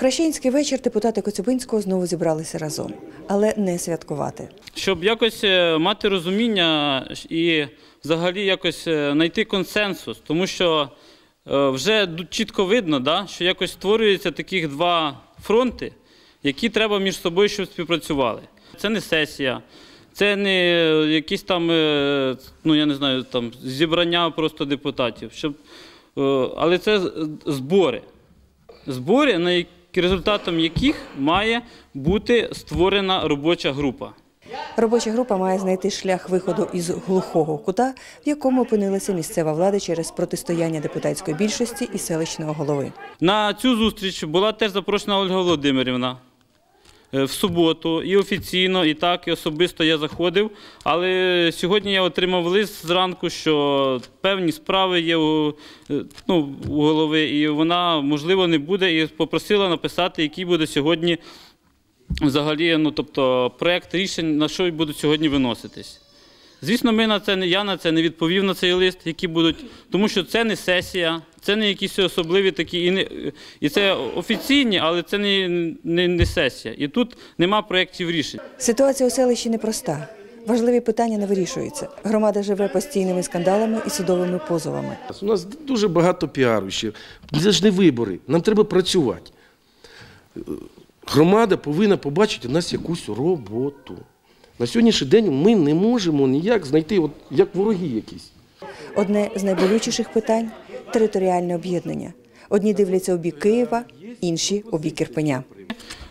хрещенський вечір депутати Коцюбинського знову зібралися разом, але не святкувати. щоб якось е, мати розуміння і взагалі якось е, знайти консенсус, тому що е, вже чітко видно, да, що якось створюються таких два фронти, які треба між собою щоб співпрацювали. Це не сесія, це не якісь там, ну я не знаю, там зібрання просто депутатів, щоб, але це збори збори, на які- результатом яких має бути створена робоча група. Робоча група має знайти шлях виходу із глухого кута, в якому опинилася місцева влада через протистояння депутатської більшості і селищного голови. На цю зустріч була теж запрошена Ольга Володимирівна в суботу, і офіційно, і так, і особисто я заходив. Але сьогодні я отримав лист зранку, що певні справи є у, е, ну, у голови, і вона, можливо, не буде, і попросила написати, який буде сьогодні взагалі, ну, тобто, проєкт рішень, на що будуть сьогодні виноситись. Звісно, ми на це я на це не відповів на цей лист, які будуть, тому що це не сесія, це не якісь особливі такі, і, не, і це офіційні, але це не, не, не сесія. І тут нема проєктів рішень. Ситуація у селищі непроста. Важливі питання не вирішуються. Громада живе постійними скандалами і судовими позовами. У нас дуже багато піару ще. Це ж не вибори. Нам треба працювати. Громада повинна побачити у нас якусь роботу. На сьогоднішній день ми не можемо ніяк знайти, от, як вороги якісь. Одне з найболючіших питань територіальне об'єднання. Одні дивляться у бік Києва, інші у бік Ірпеня.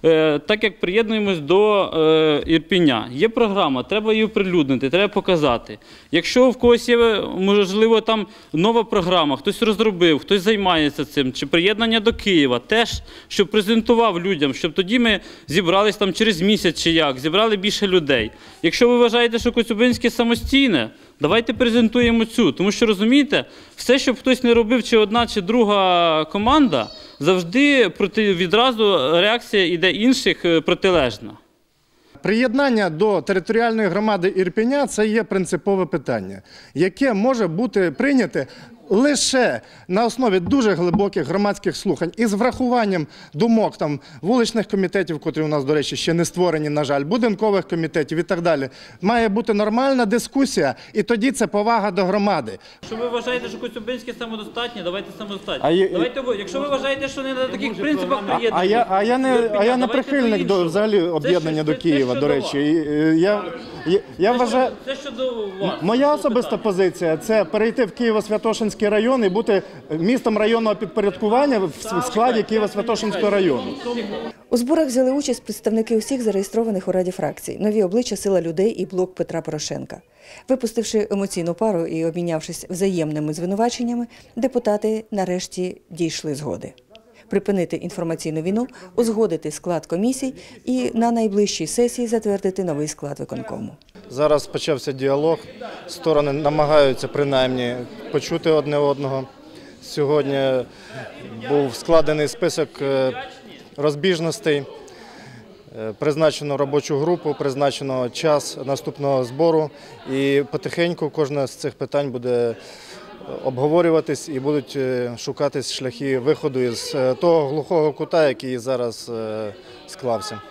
Е, так як приєднуємось до е, Ірпіня, є програма, треба її оприлюднити, треба показати. Якщо в когось є, можливо, там нова програма, хтось розробив, хтось займається цим, чи приєднання до Києва, теж щоб презентував людям, щоб тоді ми зібрались там через місяць чи як, зібрали більше людей. Якщо ви вважаєте, що Коцюбинське самостійне, давайте презентуємо цю. Тому що розумієте, все, щоб хтось не робив, чи одна, чи друга команда, завжди проти відразу реакція іде інших е, протилежна. Приєднання до територіальної громади Ірпеня це є принципове питання, яке може бути прийняте лише на основі дуже глибоких громадських слухань і з врахуванням думок там вуличних комітетів, котрі у нас, до речі, ще не створені, на жаль, будинкових комітетів і так далі. Має бути нормальна дискусія, і тоді це повага до громади. Якщо ви вважаєте, що Коцюбинське самодостатнє, давайте самодостатнє. А є- Давайте, ви- якщо ви вважаєте, що не на таких принципах приєднуєте. А я, а я не, а я не прихильник до взагалі об'єднання до це- це Києва, до речі. І, е, я, я, я вважаю. Це щодо вас. Моя особиста позиція це перейти в Києво-Святошинський район і бути містом районного підпорядкування в складі Києво-Святошинського району. У зборах взяли участь представники усіх зареєстрованих у раді фракцій, нові обличчя Сила людей і блок Петра Порошенка. Випустивши емоційну пару і обмінявшись взаємними звинуваченнями, депутати нарешті дійшли згоди. Припинити інформаційну війну, узгодити склад комісій і на найближчій сесії затвердити новий склад виконкому. Зараз почався діалог. Сторони намагаються принаймні почути одне одного. Сьогодні був складений список е, розбіжностей. Е, Призначено робочу групу, призначено час наступного збору, і потихеньку кожне з цих питань буде обговорюватись і будуть е, шукатись шляхи виходу із е, того глухого кута, який зараз е, склався.